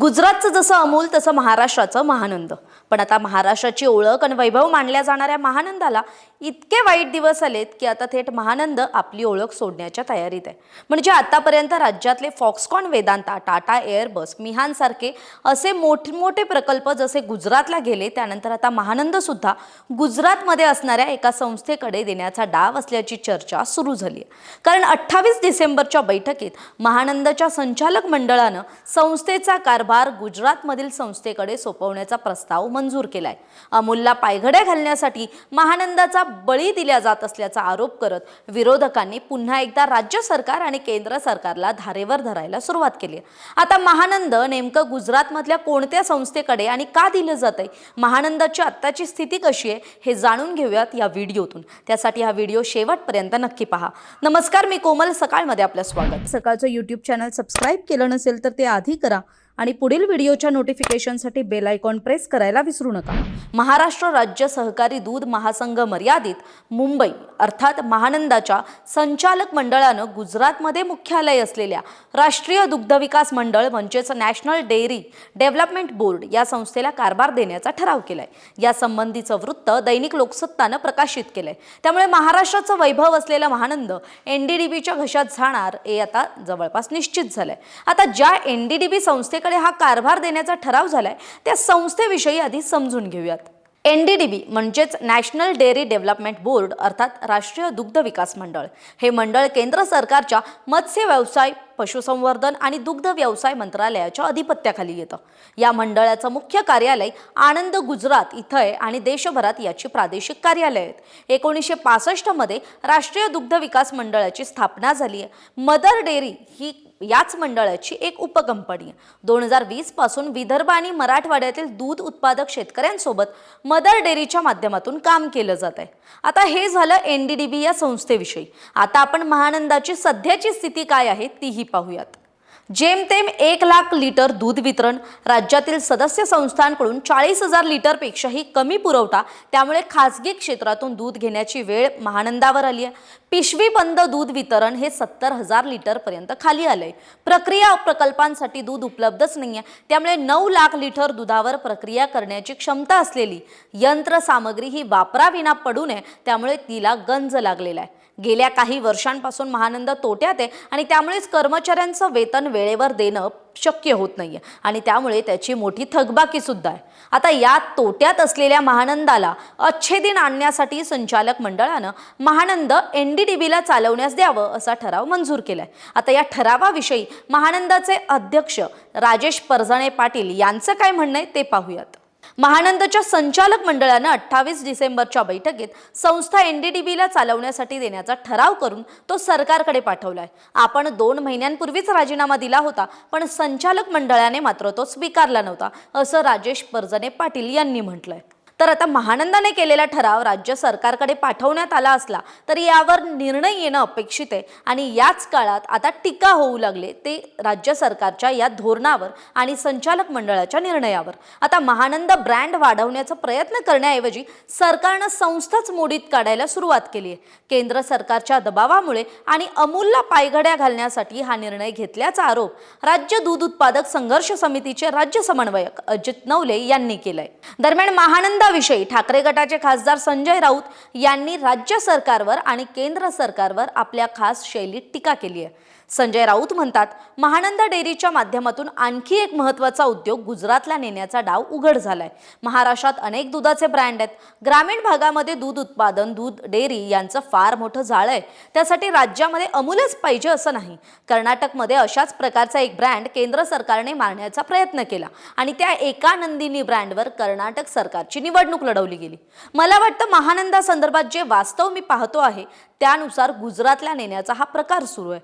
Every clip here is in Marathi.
गुजरातचं जसं अमूल तसं महाराष्ट्राचं महानंद. पण आता महाराष्ट्राची ओळख आणि वैभव मानल्या जाणाऱ्या महानंदाला इतके वाईट दिवस आलेत की आता थेट महानंद आपली ओळख सोडण्याच्या तयारीत आहे. म्हणजे आतापर्यंत राज्यातले फॉक्सकॉन वेदांता टाटा एअरबस मिहानसारखे असे मोठमोठे प्रकल्प जसे गुजरातला गेले त्यानंतर आता महानंद सुद्धा गुजरातमध्ये असणाऱ्या एका संस्थेकडे देण्याचा डाव असल्याची चर्चा सुरू झाली आहे. कारण अठ्ठावीस डिसेंबरच्या बैठकीत महानंदच्या संचालक मंडळानं संस्थेचा कारभार गुजरातमधील संस्थेकडे सोपवण्याचा प्रस्ताव मंजूर केलाय. अमूलला पायघड्या घालण्यासाठी महानंदाचा बळी दिला जात असल्याचा आरोप करत विरोधकांनी पुन्हा एकदा राज्य सरकार आणि केंद्र सरकारला धारेवर धरायला सुरुवात केली आहे. आता महानंद नेमकं गुजरातमधल्या कोणत्या संस्थेकडे आणि का दिलं जात आहे महानंदाची आत्ताची स्थिती कशी आहे हे जाणून घेऊयात या व्हिडिओतून. त्यासाठी हा व्हिडिओ शेवटपर्यंत नक्की पहा. नमस्कार मी कोमल. सकाळमध्ये आपलं स्वागत. सकाळचं यूट्यूब चॅनल सबस्क्राईब केलं नसेल तर ते आधी करा. आणि पुढील व्हिडिओच्या नोटिफिकेशनसाठी बेल आयकॉन प्रेस करायला विसरू नका. महाराष्ट्र राज्य सहकारी दूध महासंघ मर्यादित मुंबई अर्थात महानंदाच्या संचालक मंडळानं गुजरातमध्ये मुख्यालय असलेल्या राष्ट्रीय दुग्ध विकास मंडळ म्हणजेच नॅशनल डेअरी डेव्हलपमेंट बोर्ड या संस्थेला कारभार देण्याचा ठराव केलाय. या संबंधीचं वृत्त दैनिक लोकसत्तानं प्रकाशित केलंय. त्यामुळे महाराष्ट्राचं वैभव असलेला महानंद एनडीडीबीच्या घशात जाणार हे आता जवळपास निश्चित झालंय. आता ज्या एनडीडीबी संस्थेकडे हा कारभार देण्याचा ठराव झालाय त्या संस्थेविषयी आधी समजून घेऊयात. एन डी डी बी म्हणजेच नॅशनल डेअरी डेव्हलपमेंट बोर्ड अर्थात राष्ट्रीय दुग्ध विकास मंडळ. हे मंडळ केंद्र सरकारच्या मत्स्य व्यवसाय पशुसंवर्धन आणि दुग्ध व्यवसाय मंत्रालयाच्या अधिपत्याखाली येतं. या मंडळाचं मुख्य कार्यालय आनंद गुजरात इथं आहे आणि देशभरात याची प्रादेशिक कार्यालय आहेत. एकोणीसशे पासष्टमध्ये राष्ट्रीय दुग्ध विकास मंडळाची स्थापना झाली आहे मदर डेअरी ही याच मंडळाची एक उपकंपनी. आहे दोन हजार वीसपासून विदर्भ आणि मराठवाड्यातील दूध उत्पादक शेतकऱ्यांसोबत मदर डेअरीच्या माध्यमातून काम केलं जात आहे. आता हे झालं एन डी डी बी या संस्थेविषयी. आता आपण महानंदाची सध्याची स्थिती काय आहे तीही पाहूयात. जेमतेम एक लाख लिटर दूध वितरण राज्यातील सदस्य संस्थांकडून चाळीस हजार लिटरपेक्षाही कमी पुरवठा त्यामुळे खासगी क्षेत्रातून दूध घेण्याची वेळ महानंदावर आली आहे. पिशवी बंद दूध वितरण हे सत्तर हजार लिटरपर्यंत खाली आलंय. प्रक्रिया प्रकल्पांसाठी दूध उपलब्धच नाही आहे त्यामुळे नऊ लाख लिटर दुधावर प्रक्रिया करण्याची क्षमता असलेली यंत्रसामग्री ही वापराविना पडू नये त्यामुळे तिला गंज लागलेला आहे. गेल्या काही वर्षांपासून महानंद तोट्यात आहे आणि त्यामुळेच कर्मचाऱ्यांचं वेतन वेळेवर देणं शक्य होत नाहीये. आणि त्यामुळे त्याची मोठी थकबाकी सुद्धा आहे. आता या तोट्यात असलेल्या महानंदाला अच्छेदिन आणण्यासाठी संचालक मंडळानं महानंद एन डी डी बीला चालवण्यास द्यावं असा ठराव मंजूर केलाय. आता या ठरावाविषयी महानंदाचे अध्यक्ष राजेश परजणे पाटील यांचं काय म्हणणं आहे ते पाहूयात. महानंदच्या संचालक मंडळानं अठ्ठावीस डिसेंबरच्या बैठकीत संस्था एनडीडीबीला चालवण्यासाठी देण्याचा ठराव करून तो सरकारकडे पाठवलाय. आपण दोन महिन्यांपूर्वीच राजीनामा दिला होता पण संचालक मंडळाने मात्र तो स्वीकारला नव्हता असं राजेश परजने पाटील यांनी म्हटलंय. तर आता महानंदाने केलेला ठराव राज्य सरकारकडे पाठवण्यात आला असला तरी यावर निर्णय येणं अपेक्षित आहे. आणि याच काळात आता टीका होऊ लागले ते राज्य सरकारच्या या धोरणावर आणि संचालक मंडळाच्या निर्णयावर. आता महानंद ब्रँड वाढवण्याचा प्रयत्न करण्याऐवजी सरकारनं संस्थाच मोडीत काढायला सुरुवात केली आहे. केंद्र सरकारच्या दबावामुळे आणि अमूलला पायघड्या घालण्यासाठी हा निर्णय घेतल्याचा आरोप राज्य दूध उत्पादक संघर्ष समितीचे राज्य समन्वयक अजित नवले यांनी केलाय. दरम्यान महानंद महानंदाविषयी ठाकरे गटाचे खासदार संजय राऊत यांनी राज्य सरकारवर आणि केंद्र सरकारवर आपल्या खास शैलीत टीका केली आहे. संजय राऊत म्हणतात महानंदा डेअरीच्या माध्यमातून आणखी एक महत्त्वाचा उद्योग गुजरातला नेण्याचा डाव उघड झालाय. महाराष्ट्रात अनेक दुधाचे ब्रँड आहेत. ग्रामीण भागामध्ये दूध उत्पादन दूध डेअरी यांचं फार मोठं जाळं आहे. त्यासाठी राज्यामध्ये अमूलच पाहिजे असं नाही. कर्नाटकमध्ये अशाच प्रकारचा एक ब्रँड केंद्र सरकारने मारण्याचा प्रयत्न केला आणि त्या एका नंदिनी ब्रँडवर कर्नाटक सरकारची निवडणूक लढवली गेली. मला वाटतं महानंदा संदर्भात जे वास्तव मी पाहतो आहे त्यानुसार गुजरातला नेण्याचा हा प्रकार सुरू आहे.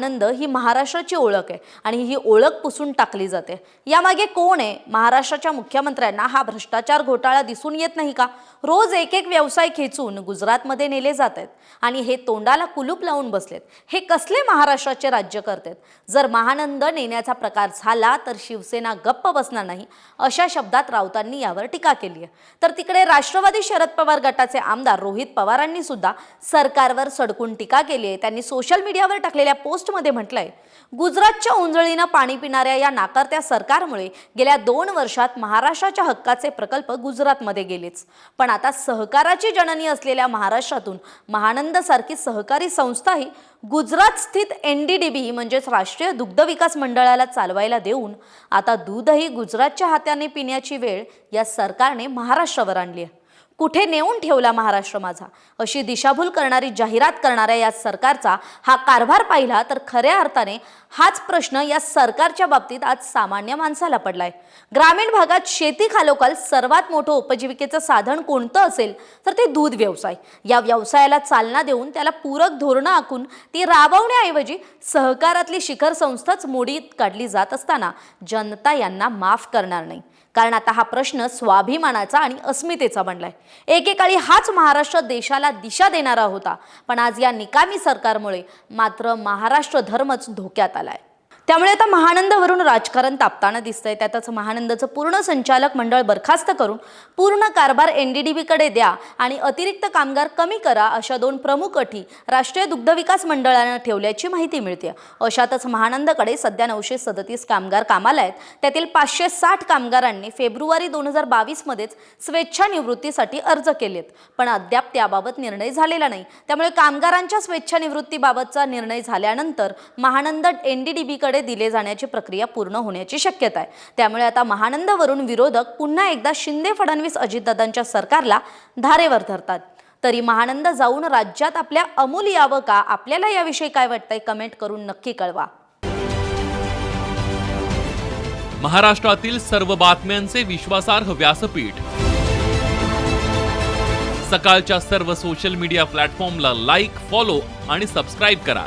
महानंद ही महाराष्ट्राची ओळख आहे आणि ही ओळख पुसून टाकली जाते. यामागे कोण आहे? महाराष्ट्राच्या मुख्यमंत्र्यांना हा भ्रष्टाचार घोटाळा दिसून येत नाही का? रोज एक एक व्यवसाय खेचून गुजरातमध्ये नेले जात आहेत आणि हे तोंडाला कुलूप लावून बसलेत. हे कसले महाराष्ट्राचे राज्य करतात? जर महानंद नेण्याचा प्रकार झाला तर शिवसेना गप्प बसणार नाही अशा शब्दात राऊतांनी यावर टीका केली आहे. तर तिकडे राष्ट्रवादी शरद पवार गटाचे आमदार रोहित पवारांनी सुद्धा सरकारवर सडकून टीका केली आहे. त्यांनी सोशल मीडियावर टाकलेल्या पोस्ट पोस्टमध्ये म्हटलंय गुजरातच्या उंजळीनं पाणी पिणाऱ्या या नाकारत्या सरकारमुळे गेल्या दोन वर्षात महाराष्ट्राच्या हक्काचे प्रकल्प गुजरातमध्ये गेलेच. पण आता सहकाराची जननी असलेल्या महाराष्ट्रातून महानंद सारखी सहकारी संस्थाही गुजरात स्थित एन डी डी बी म्हणजेच राष्ट्रीय दुग्ध विकास मंडळाला चालवायला देऊन आता दूधही गुजरातच्या हात्याने पिण्याची वेळ या सरकारने महाराष्ट्रावर आणली आहे. कुठे नेऊन ठेवला महाराष्ट्र माझा? अशी दिशाभूल करणारी जाहिरात करणाऱ्या या सरकारचा हा कारभार पाहिला तर खऱ्या अर्थाने हाच प्रश्न या सरकारच्या बाबतीत आज सामान्य माणसाला पडलाय. ग्रामीण भागात शेती खालोखाल सर्वात मोठं उपजीविकेचं साधन कोणतं असेल तर ते दूध व्यवसाय. या व्यवसायाला चालना देऊन त्याला पूरक धोरणं आखून ती राबवण्याऐवजी सहकारातली शिखर संस्थाच मोडीत काढली जात असताना जनता यांना माफ करणार नाही. कारण आता हा प्रश्न स्वाभिमानाचा आणि अस्मितेचा बनलाय. एकेकाळी हाच महाराष्ट्र देशाला दिशा देणारा होता. पण आज या निकामी सरकारमुळे मात्र महाराष्ट्र धर्मच धोक्यात आहे आलाय त्यामुळे आता महानंदवरून राजकारण तापताना दिसतंय. त्यातच महानंदचं पूर्ण संचालक मंडळ बरखास्त करून पूर्ण कारभार एन डी डी बीकडे द्या आणि अतिरिक्त कामगार कमी करा अशा दोन प्रमुख अटी राष्ट्रीय दुग्धविकास मंडळानं ठेवल्याची माहिती मिळते अशातच महानंदकडे सध्या नऊशे सदतीस कामगार कामाला आहेत. त्यातील पाचशे साठ कामगारांनी फेब्रुवारी दोन हजार बावीसमध्येच स्वेच्छानिवृत्तीसाठी अर्ज केलेत. पण अद्याप त्याबाबत निर्णय झालेला नाही. त्यामुळे कामगारांच्या स्वेच्छानिवृत्तीबाबतचा निर्णय झाल्यानंतर महानंद एन डी डी बीकडे दिले जाण्याची प्रक्रिया पूर्ण होण्याची शक्यता आहे. त्यामुळे आता महानंदवरून विरोधक पुन्हा एकदा शिंदे फडणवीस अजितदादांच्या सरकारला धारेवर धरतात. तरी महानंद जाऊन राज्यात आपल्या अमूल यावं का? आपल्याला याविषयी काय वाटतंय? कमेंट करून नक्की कळवा. महाराष्ट्रातील सर्व बातम्यांचे विश्वासार्ह व्यासपीठ. सकाळच्या सर्व सोशल मीडिया प्लॅटफॉर्मला लाईक फॉलो आणि सबस्क्राईब करा.